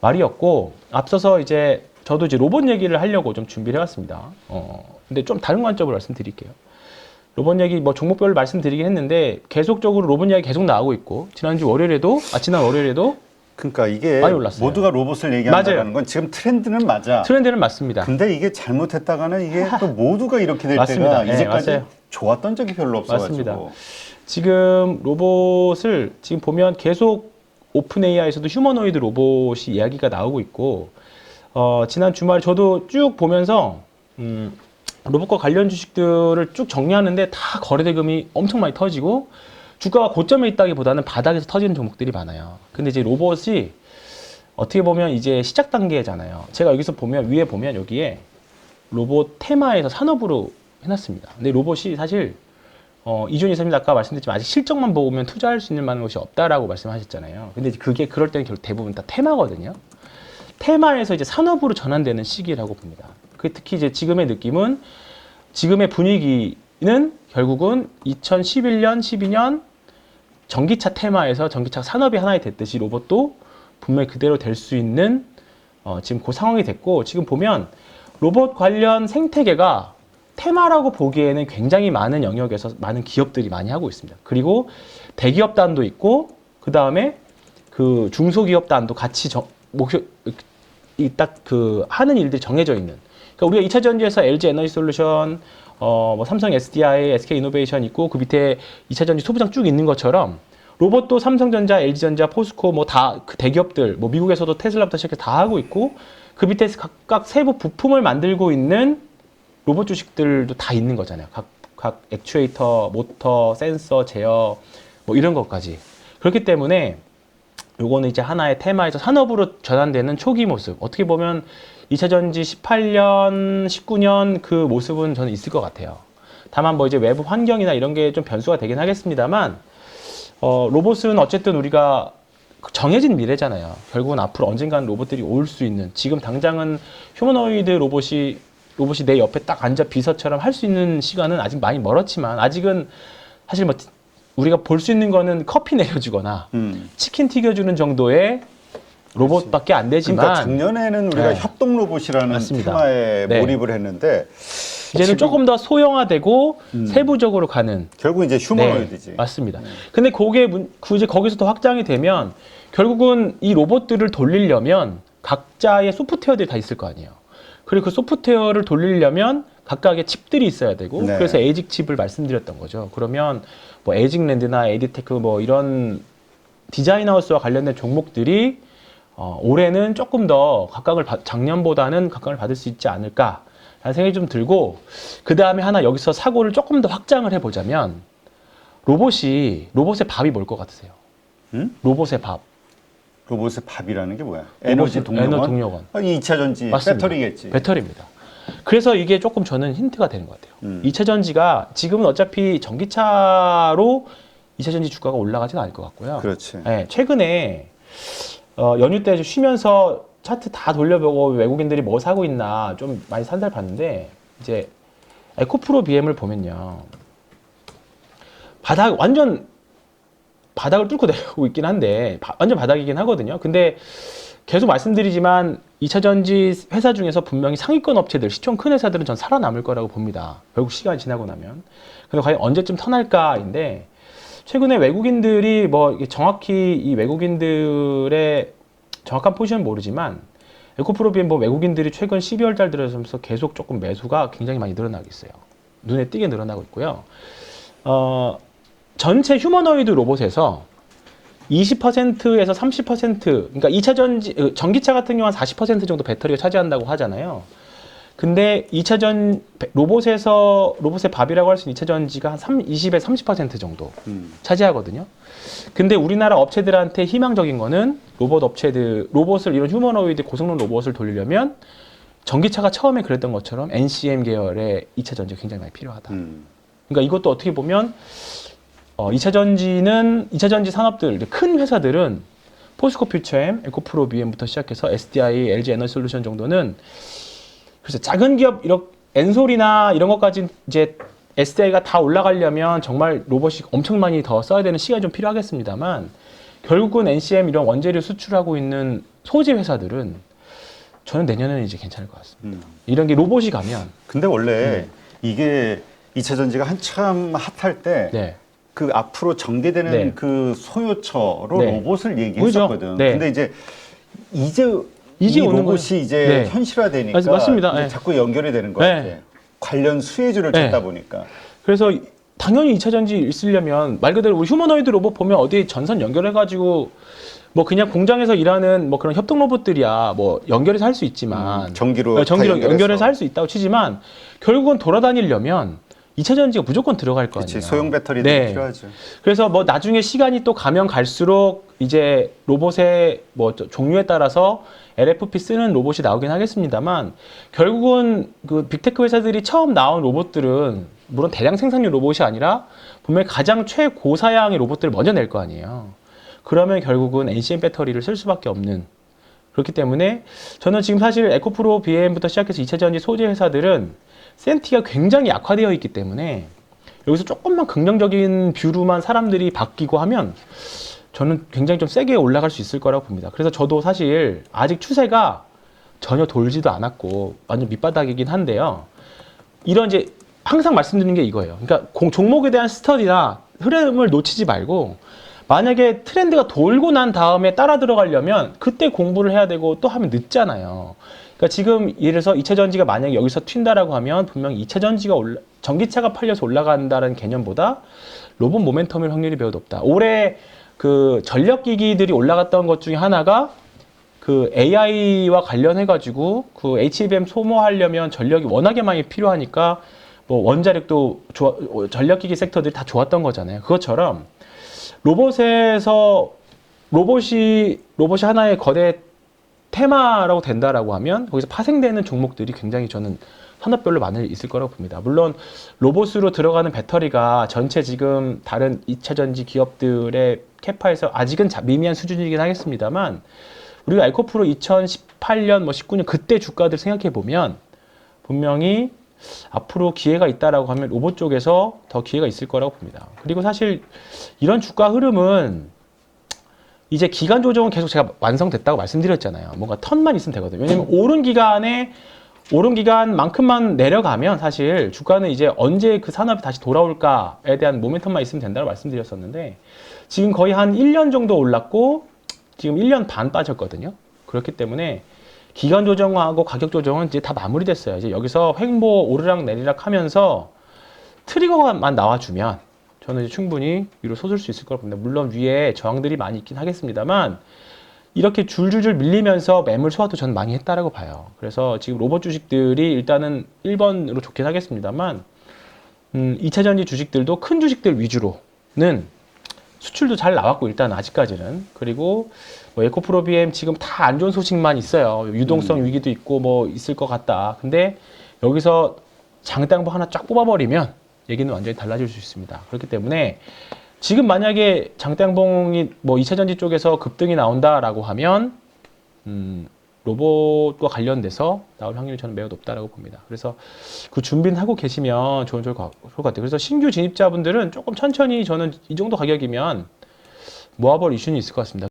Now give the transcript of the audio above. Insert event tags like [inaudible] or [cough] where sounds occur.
말이었고 앞서서 이제 저도 이제 로봇 얘기를 하려고 좀 준비를 해왔습니다. 어, 근데 좀 다른 관점으로 말씀드릴게요. 로봇 얘기 뭐 종목별로 말씀드리긴 했는데 계속적으로 로봇 이야기 계속 나오고 있고 지난주 월요일에도 아 지난 월요일에도 그러니까 이게 많이 올랐어요. 모두가 로봇을. 얘기한다는 건 지금 트렌드는 맞아. 트렌드는 맞습니다. 근데 이게 잘못했다가는 이게 또 [laughs] 모두가 이렇게 될 맞습니다. 때가 네, 이제까지 맞아요. 좋았던 적이 별로 없어가지고. 맞습니다. 지금 로봇을 지금 보면 계속 오픈 AI에서도 휴머노이드 로봇이 이야기가 나오고 있고 어, 지난 주말 저도 쭉 보면서 음, 로봇과 관련 주식들을 쭉 정리하는데 다 거래 대금이 엄청 많이 터지고 주가가 고점에 있다기보다는 바닥에서 터지는 종목들이 많아요. 근데 이제 로봇이 어떻게 보면 이제 시작 단계잖아요. 제가 여기서 보면 위에 보면 여기에 로봇 테마에서 산업으로 해놨습니다. 근데 로봇이 사실 어, 이준희 선생님 아까 말씀드렸지만 아직 실적만 보면 투자할 수 있는 만한 것이 없다라고 말씀하셨잖아요. 근데 그게 그럴 때는 결국 대부분 다 테마거든요. 테마에서 이제 산업으로 전환되는 시기라고 봅니다. 그 특히 이제 지금의 느낌은 지금의 분위기는 결국은 2011년, 12년 전기차 테마에서 전기차 산업이 하나가 됐듯이 로봇도 분명히 그대로 될 수 있는 어, 지금 그 상황이 됐고 지금 보면 로봇 관련 생태계가 테마라고 보기에는 굉장히 많은 영역에서 많은 기업들이 많이 하고 있습니다. 그리고 대기업단도 있고 그 다음에 그 중소기업단도 같이 정, 목표 이딱 그 하는 일들이 정해져 있는. 그러니까 우리가 2차 전지에서 LG 에너지 솔루션, 어, 뭐 삼성 SDI, SK 이노베이션 있고 그 밑에 2차 전지 소부장 쭉 있는 것처럼 로봇도 삼성전자, LG전자, 포스코 뭐 다 그 대기업들, 뭐 미국에서도 테슬라부터 시작해서 다 하고 있고 그 밑에 각각 세부 부품을 만들고 있는 로봇 주식들도 다 있는 거잖아요. 각, 각 액추에이터, 모터, 센서, 제어 뭐 이런 것까지. 그렇기 때문에 요거는 이제 하나의 테마에서 산업으로 전환되는 초기 모습. 어떻게 보면 2차 전지 18년, 19년 그 모습은 저는 있을 것 같아요. 다만 뭐 이제 외부 환경이나 이런 게 좀 변수가 되긴 하겠습니다만, 어, 로봇은 어쨌든 우리가 정해진 미래잖아요. 결국은 앞으로 언젠가는 로봇들이 올 수 있는, 지금 당장은 휴머노이드 로봇이, 로봇이 내 옆에 딱 앉아 비서처럼 할 수 있는 시간은 아직 많이 멀었지만, 아직은 사실 뭐 우리가 볼 수 있는 거는 커피 내려주거나, 음. 치킨 튀겨주는 정도의 로봇밖에 안 되지만 그러니까 작년에는 우리가 네. 협동 로봇이라는 맞습니다. 테마에 네. 몰입을 했는데 이제는 조금 더 소형화되고 음. 세부적으로 가는 결국 이제 휴머노이드지. 네, 맞습니다. 근데 그게 문- 그 거기서 더 확장이 되면 결국은 이 로봇들을 돌리려면 각자의 소프트웨어들이 다 있을 거 아니에요. 그리고 그 소프트웨어를 돌리려면 각각의 칩들이 있어야 되고 네. 그래서 에이직 칩을 말씀드렸던 거죠. 그러면 뭐 에이직 랜드나 에이디테크 뭐 이런 디자인 하우스와 관련된 종목들이 어, 올해는 조금 더 각광을 받- 작년보다는 각광을 받을 수 있지 않을까 라는 생각이 좀 들고 그 다음에 하나 여기서 사고를 조금 더 확장을 해보자면 로봇이 로봇의 밥이 뭘 것 같으세요? 응? 로봇의 밥 로봇의 밥이라는 게 뭐야? 에너지 동력원? 에너지 동력원. 아니 2차 전지 맞습니다. 배터리겠지. 배터리입니다. 그래서 이게 조금 저는 힌트가 되는 것 같아요. 음. 2차 전지가 지금은 어차피 전기차로 2차 전지 주가가 올라가지는 않을 것 같고요. 그렇지. 네, 최근에 어, 연휴 때 쉬면서 차트 다 돌려보고 외국인들이 뭐 사고 있나 좀 많이 산달 봤는데 이제 에코프로 BM을 보면요 바닥 완전 바닥을 뚫고 [laughs] 내려오고 있긴 한데 바- 완전 바닥이긴 하거든요. 근데 계속 말씀드리지만 2차 전지 회사 중에서 분명히 상위권 업체들, 시총 큰 회사들은 전 살아남을 거라고 봅니다. 결국 시간이 지나고 나면. 근데 과연 언제쯤 턴할까인데 최근에 외국인들이 뭐 정확히 이 외국인들의 정확한 포지션은 모르지만 에코프로비엔 뭐 외국인들이 최근 12월 달 들어서면서 계속 조금 매수가 굉장히 많이 늘어나고 있어요. 눈에 띄게 늘어나고 있고요. 어, 전체 휴머노이드 로봇에서 20%에서 30% 그러니까 2차 전지 어, 전기차 같은 경우는 40% 정도 배터리가 차지한다고 하잖아요. 근데 2차 전 배- 로봇에서 로봇의 밥이라고 할 수 있는 2차 전지가 한 3, 20에 30% 정도 음. 차지하거든요. 근데 우리나라 업체들한테 희망적인 거는 로봇 업체들 로봇을 이런 휴머노이드 고성능 로봇을 돌리려면 전기차가 처음에 그랬던 것처럼 NCM 계열의 2차 전지가 굉장히 많이 필요하다. 음. 그러니까 이것도 어떻게 보면 어, 2차 전지는 2차 전지 산업들 큰 회사들은 포스코 퓨처엠, 에코프로 비엠부터 시작해서 SDI, LG 에너지 솔루션 정도는 그래서 작은 기업 이런 엔솔이나 이런 것까지 이제 SDI가 다 올라가려면 정말 로봇이 엄청 많이 더 써야 되는 시간이 좀 필요하겠습니다만 결국은 NCM 이런 원재료 수출하고 있는 소재 회사들은 저는 내년에는 이제 괜찮을 것 같습니다. 음. 이런 게 로봇이 가면 근데 원래 네. 이게 2차 전지가 한참 핫할 때 네. 그 앞으로 전개되는 네. 그 소요처로 네. 로봇을 얘기했었거든. 네. 근데 이제 이제 이제 이 오는 로봇이. 이제 네. 현실화되니까 맞- 맞습니다. 이제 네. 자꾸 연결이 되는 것 네. 같아. 관련 수혜주를 네. 찾다 보니까. 그래서 당연히 2차 전지 있으려면 말 그대로 우리 휴머노이드 로봇 보면 어디 전선 연결해가지고 뭐 그냥 공장에서 일하는 뭐 그런 협동 로봇들이야 뭐 연결해서 할 수 있지만 음, 전기로 네, 전기로 다 연결해서. 연결해서 할 수 있다고 치지만 결국은 돌아다니려면 2차 전지가 무조건 들어갈 거 아니에요. 소형 배터리도 네. 필요하죠. 그래서 뭐 나중에 시간이 또 가면 갈수록 이제 로봇의 뭐 저- 종류에 따라서 LFP 쓰는 로봇이 나오긴 하겠습니다만 결국은 그 빅테크 회사들이 처음 나온 로봇들은 물론 대량 생산용 로봇이 아니라 분명히 가장 최고사양의 로봇들을 먼저 낼 거 아니에요. 그러면 결국은 NCM 배터리를 쓸 수밖에 없는 그렇기 때문에 저는 지금 사실 에코프로 BM부터 시작해서 2차 전지 소재 회사들은 센티가 굉장히 약화되어 있기 때문에 여기서 조금만 긍정적인 뷰로만 사람들이 바뀌고 하면 저는 굉장히 좀 세게 올라갈 수 있을 거라고 봅니다. 그래서 저도 사실 아직 추세가 전혀 돌지도 않았고 완전 밑바닥이긴 한데요. 이런 이제 항상 말씀드리는 게 이거예요. 그러니까 공- 종목에 대한 스터디나 흐름을 놓치지 말고 만약에 트렌드가 돌고 난 다음에 따라 들어가려면 그때 공부를 해야 되고 또 하면 늦잖아요. 그러니까 지금 예를 들어서 2차 전지가 만약에 여기서 튄다라고 하면 분명히 2차 전지가 올라, 전기차가 팔려서 올라간다는 개념보다 로봇 모멘텀일 확률이 매우 높다. 올해 그 전력 기기들이 올라갔던 것 중에 하나가 그 AI와 관련해 가지고 그 HBM 소모하려면 전력이 워낙에 많이 필요하니까 뭐 원자력도 좋아, 전력기기 섹터들이 다 좋았던 거잖아요. 그것처럼 로봇에서 로봇이 로봇이 하나의 거대 테마라고 된다라고 하면 거기서 파생되는 종목들이 굉장히 저는 산업별로 많이 있을 거라고 봅니다. 물론 로봇으로 들어가는 배터리가 전체 지금 다른 2차 전지 기업들의 캐파에서 아직은 자- 미미한 수준이긴 하겠습니다만 우리가 에코프로 2018년 뭐 19년 그때 주가들 생각해 보면 분명히 앞으로 기회가 있다라고 하면 로봇 쪽에서 더 기회가 있을 거라고 봅니다. 그리고 사실 이런 주가 흐름은 이제 기간 조정은 계속 제가 완성됐다고 말씀드렸잖아요. 뭔가 턴만 있으면 되거든요. 왜냐면 오른 기간에 오른 기간만큼만 내려가면 사실 주가는 이제 언제 그 산업이 다시 돌아올까에 대한 모멘텀만 있으면 된다고 말씀드렸었는데 지금 거의 한 1년 정도 올랐고 지금 1년 반 빠졌거든요. 그렇기 때문에 기간 조정하고 가격 조정은 이제 다 마무리됐어요. 이제 여기서 횡보 오르락 내리락 하면서 트리거만 나와주면 저는 이제 충분히 위로 솟을 수 있을 거라고 봅니다. 물론 위에 저항들이 많이 있긴 하겠습니다만 이렇게 줄줄줄 밀리면서 매물 소화도 저는 많이 했다라고 봐요. 그래서 지금 로봇 주식들이 일단은 1번으로 좋긴 하겠습니다만 음, 2차 전지 주식들도 큰 주식들 위주로는 수출도 잘 나왔고 일단 아직까지는 그리고 뭐 에코프로 BM 지금 다 안 좋은 소식만 있어요. 유동성 위기도 있고 뭐 있을 것 같다. 근데 여기서 장대항복 하나 쫙 뽑아버리면 얘기는 완전히 달라질 수 있습니다. 그렇기 때문에 지금 만약에 장대항봉이 뭐 2차 전지 쪽에서 급등이 나온다라고 하면 음, 로봇과 관련돼서 나올 확률이 저는 매우 높다라고 봅니다. 그래서 그 준비는 하고 계시면 좋은 좋을 것 같아요. 그래서 신규 진입자분들은 조금 천천히 저는 이 정도 가격이면 모아볼 이슈는 있을 것 같습니다.